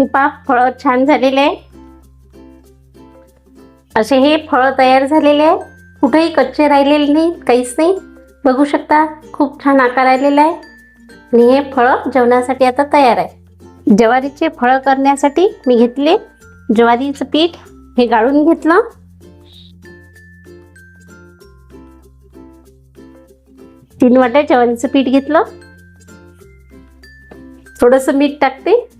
हे पा फळ छान झालेले आहे असे हे फळ तयार झालेले आहे कुठेही कच्चे राहिलेले नाही काहीच नाही. बघू शकता खूप छान आकार आलेला आहे. आणि हे फळं जेवणासाठी आता तयार आहे. ज्वारीचे फळं करण्यासाठी मी घेतले. ज्वारीचं पीठ हे गाळून घेतलं. तीन वाट्या ज्वारीचं पीठ घेतलं. थोडंसं मीठ टाकते.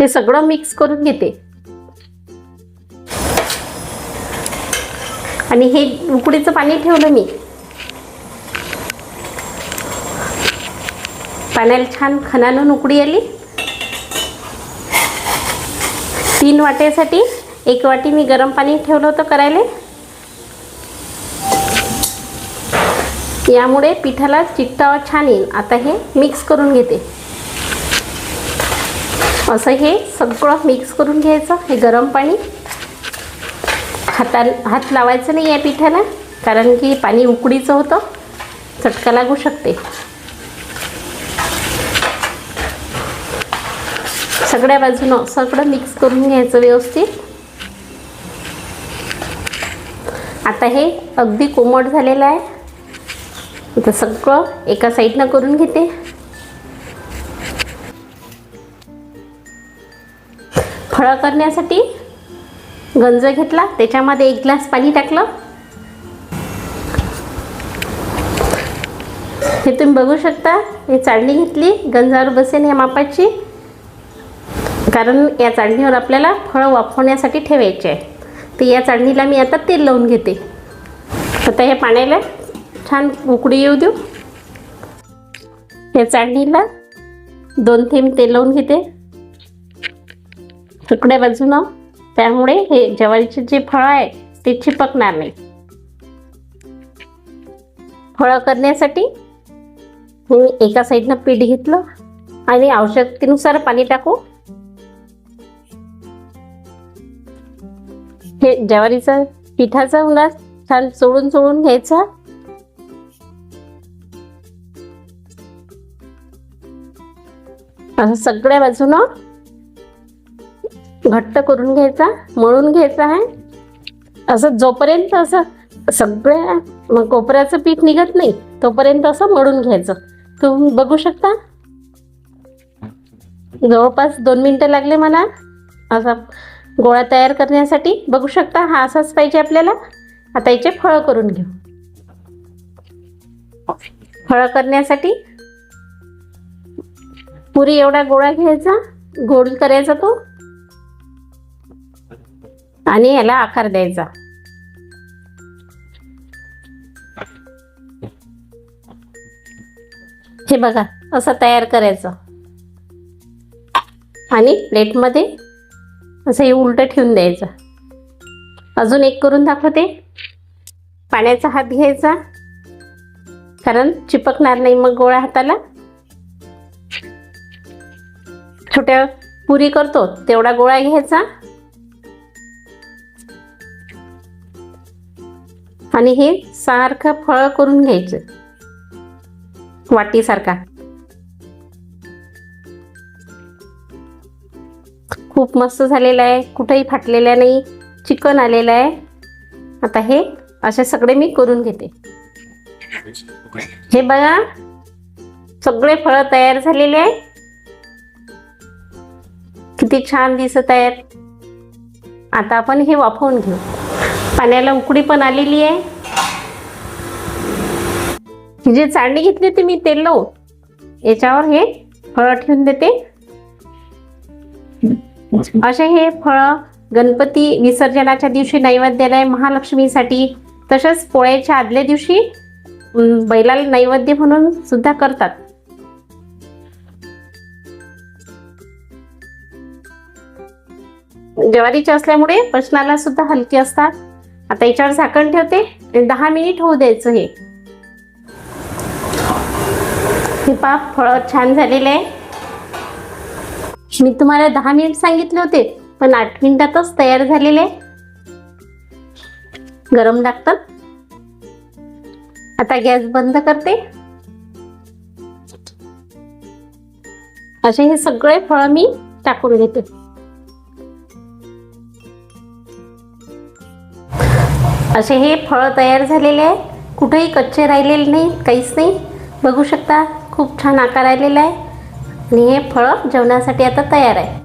हे सगळं मिक्स करून घेते. आणि हे उकडीचं पाणी ठेवलं मी. पाण्याला छान खणानं उकडी आली. तीन वाट्यासाठी एक वाटी मी गरम पाणी ठेवलं होतं करायला. यामुळे पिठाला चिकटावा छान येईल. आता हे मिक्स करून घेते. असं हे सगळं मिक्स करून घ्यायचं. हे गरम पाणी. हाता हात लावायचं नाही या पिठाला कारण की पाणी उकडीचं होतं. चटका लागू शकते. सगळ्या बाजूनं सगळं मिक्स करून घ्यायचं व्यवस्थित. आता हे अगदी कोमट झालेलं आहे. आता सगळं एका साईडनं करून घेते. फळं करण्यासाठी गंज घेतला. त्याच्यामध्ये एक ग्लास पाणी टाकलं. हे तुम्ही बघू शकता. हे चाळणी घेतली. गंजावर बसेन या मापाची. कारण या चाळणीवर आपल्याला फळं वाफवण्यासाठी ठेवायचे आहे. तर या चाळणीला मी आता तेल लावून घेते. आता हे पाण्याला छान उकडी येऊ देऊ. या चाळणीला दोन थेंब तेल लावून घेते. तुकड्या बाजूनं त्यामुळे हे ज्वारीचे जे फळं आहे ते चिपकणार नाही. फळं करण्यासाठी मी एका साईडनं पीठ घेतलं आणि आवश्यकतेनुसार पाणी टाकू. हे ज्वारीचा पिठाचा उन्हा छान चोळून चोळून घ्यायचा. असं सगळ्या बाजूनं घट्ट करून घ्यायचा मळून घ्यायचा आहे. असं जोपर्यंत असं सगळ्या मग कोपऱ्याचं पीठ निघत नाही तोपर्यंत असं मळून घ्यायचं. तुम्ही बघू शकता. जवळपास दोन मिनटं लागले मला. असा गोळा तयार करण्यासाठी बघू शकता हा असाच पाहिजे आपल्याला. आता याचे फळं करून घेऊ. फळं करण्यासाठी पुरी एवढा गोळा घ्यायचा गोल करायचा तो. आणि याला आकार द्यायचा. हे बघा असं तयार करायचं. आणि प्लेटमध्ये असं हे उलटं ठेवून द्यायचं. अजून एक करून दाखवते. पाण्याचा हात घ्यायचा. कारण चिपकणार नाही मग गोळ्या हाताला. छोट्या पुरी करतो तेवढा गोळा घ्यायचा. आणि हे सारखं फळ करून घ्यायचं. वाटीसारखा. खूप मस्त झालेला आहे. कुठेही फाटलेला नाही. चिकन आलेलं आहे. आता हे असे सगळे मी करून घेते. हे बघा. सगळे फळं तयार झालेले आहे. किती छान दिसत आहेत. आता आपण हे वाफवून घेऊ. पाण्याला उकडी पण आलेली आहे. ही जी चाळणी घेतली होती मी तेल लावून याच्यावर हे फळं ठेवून देते. असे हे फळं गणपती विसर्जनाच्या दिवशी नैवेद्याला आहे महालक्ष्मीसाठी तसेच पोळ्याच्या आदल्या दिवशी बैलाला नैवेद्य म्हणून सुद्धा करतात. ज्वारीचे असल्यामुळे पचनाला सुद्धा हलके असतात. आता याच्यावर झाकण ठेवते दहा मिनिट होऊ द्यायचं हे. हे पाप फळ छान झालेले आहे. मी तुम्हाला दहा मिनिट सांगितले होते पण आठ मिनिटातच तयार झालेले गरम लागतात. आता गॅस बंद करते. असे हे सगळे फळं मी टाकून घेते. असे हे फळं तयार झालेले आहे. कुठेही कच्चे राहिलेले नाही काहीच नाही. बघू शकता खूप छान आकार आलेला आहे. आणि हे फळं जेवणासाठी आता तयार आहे.